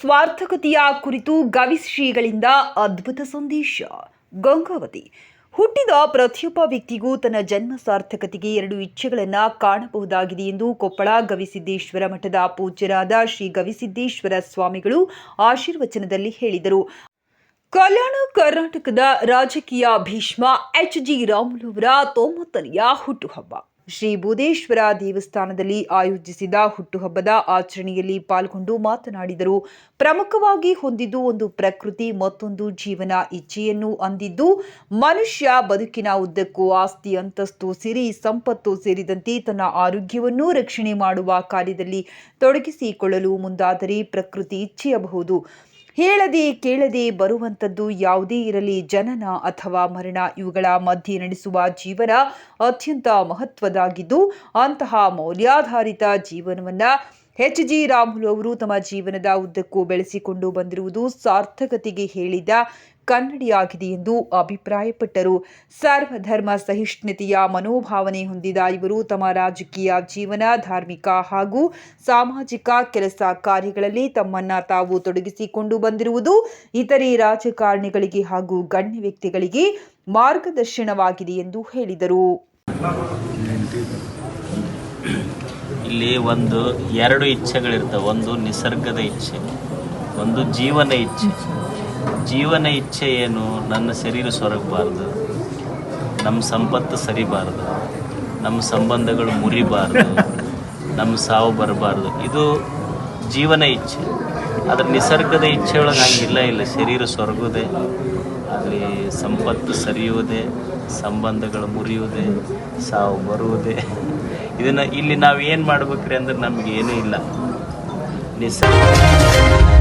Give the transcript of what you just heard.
ಸ್ವಾರ್ಥಕತೆಯ ಕುರಿತು ಗವಿಶ್ರೀಗಳಿಂದ ಅದ್ಭುತ ಸಂದೇಶ. ಗಂಗಾವತಿ. ಹುಟ್ಟಿದ ಪ್ರತಿಯೊಬ್ಬ ವ್ಯಕ್ತಿಗೂ ತನ್ನ ಜನ್ಮ ಸಾರ್ಥಕತೆಗೆ ಎರಡು ಇಚ್ಛೆಗಳನ್ನು ಕಾಣಬಹುದಾಗಿದೆ ಎಂದು ಕೊಪ್ಪಳ ಗವಿಸಿದ್ದೇಶ್ವರ ಮಠದ ಪೂಜ್ಯರಾದ ಶ್ರೀ ಗವಿಸಿದ್ದೇಶ್ವರ ಸ್ವಾಮಿಗಳು ಆಶೀರ್ವಚನದಲ್ಲಿ ಹೇಳಿದರು. ಕಲ್ಯಾಣ ಕರ್ನಾಟಕದ ರಾಜಕೀಯ ಭೀಷ್ಮ ಎಚ್ ಜಿ ರಾಮುಲುವರ ತೊಂಬತ್ತನೆಯ ಹುಟ್ಟುಹಬ್ಬ. ಶ್ರೀ ಬೋಧೇಶ್ವರ ದೇವಸ್ಥಾನದಲ್ಲಿ ಆಯೋಜಿಸಿದ ಹುಟ್ಟುಹಬ್ಬದ ಆಚರಣೆಯಲ್ಲಿ ಪಾಲ್ಗೊಂಡು ಮಾತನಾಡಿದರು. ಪ್ರಮುಖವಾಗಿ ಹೊಂದಿದ್ದು ಒಂದು ಪ್ರಕೃತಿ, ಮತ್ತೊಂದು ಜೀವನ ಇಚ್ಛೆಯನ್ನು ಅಂದಿದ್ದು, ಮನುಷ್ಯ ಬದುಕಿನ ಉದ್ದಕ್ಕೂ ಆಸ್ತಿ, ಅಂತಸ್ತು ಸಿರಿ ಸಂಪತ್ತು ಸೇರಿದಂತೆ ತನ್ನ ಆರೋಗ್ಯವನ್ನು ರಕ್ಷಣೆ ಮಾಡುವ ಕಾರ್ಯದಲ್ಲಿ ತೊಡಗಿಸಿಕೊಳ್ಳಲು ಮುಂದಾದರೆ ಪ್ರಕೃತಿ ಇಚ್ಛೆಯಬಹುದು. ಹೇಳದೆ ಕೇಳದೆ ಬರುವಂಥದ್ದು ಯಾವುದೇ ಇರಲಿ ಜನನ ಅಥವಾ ಮರಣ, ಇವುಗಳ ಮಧ್ಯೆ ನಡೆಸುವ ಜೀವನ ಅತ್ಯಂತ ಮಹತ್ವದಾಗಿದ್ದು ಅಂತಹ ಮೌಲ್ಯಾಧಾರಿತ ಜೀವನವನ್ನ ಎಚ್ ಜಿ ರಾಮುಲು ಅವರು ತಮ್ಮ ಜೀವನದ ಉದ್ದಕ್ಕೂ ಬೆಳೆಸಿಕೊಂಡು ಬಂದಿರುವುದು ಸಾರ್ಥಕತೆಗೆ ಹೇಳಿದ ಕನ್ನಡಿಯಾಗಿದೆ ಎಂದು ಅಭಿಪ್ರಾಯಪಟ್ಟರು. ಸರ್ವಧರ್ಮ ಸಹಿಷ್ಣುತೆಯ ಮನೋಭಾವನೆ ಹೊಂದಿದ ಇವರು ತಮ್ಮ ರಾಜಕೀಯ ಜೀವನ, ಧಾರ್ಮಿಕ ಹಾಗೂ ಸಾಮಾಜಿಕ ಕೆಲಸ ಕಾರ್ಯಗಳಲ್ಲಿ ತಮ್ಮನ್ನ ತಾವು ತೊಡಗಿಸಿಕೊಂಡು ಬಂದಿರುವುದು ಇತರೆ ರಾಜಕಾರಣಿಗಳಿಗೆ ಹಾಗೂ ಗಣ್ಯ ವ್ಯಕ್ತಿಗಳಿಗೆ ಮಾರ್ಗದರ್ಶನವಾಗಿದೆ ಎಂದು ಹೇಳಿದರು. ಇಲ್ಲಿ ಒಂದು ಎರಡು ಇಚ್ಛೆಗಳಿರ್ತವೆ. ಒಂದು ನಿಸರ್ಗದ ಇಚ್ಛೆ, ಒಂದು ಜೀವನ ಇಚ್ಛೆ. ಜೀವನ ಇಚ್ಛೆ ಏನು? ನನ್ನ ಶರೀರ ಸೊರಗಬಾರ್ದು. ನಮ್ಮ ಸಂಪತ್ತು ಸರಿಬಾರ್ದು. ನಮ್ಮ ಸಂಬಂಧಗಳು ಮುರಿಬಾರ್ದು. ನಮ್ಮ ಸಾವು ಬರಬಾರ್ದು. ಇದು ಜೀವನ ಇಚ್ಛೆ. ಆದರೆ ನಿಸರ್ಗದ ಇಚ್ಛೆ ಒಳಗೆ ಹಂಗಿಲ್ಲ. ಇಲ್ಲ, ಶರೀರ ಸೊರಗುವುದೇ ಅಲ್ಲಿ ಸಂಪತ್ತು ಸರಿಯುವುದೇ, ಸಂಬಂಧಗಳು ಮುರಿಯುವುದೇ, ಸಾವು ಬರುವುದೇ. ಇದನ್ನು ಇಲ್ಲಿ ನಾವು ಏನು ಮಾಡ್ಬೇಕ್ರಿ ಅಂದ್ರೆ ನಮಗೇನೂ ಇಲ್ಲ. ನಿಸರ್ಗ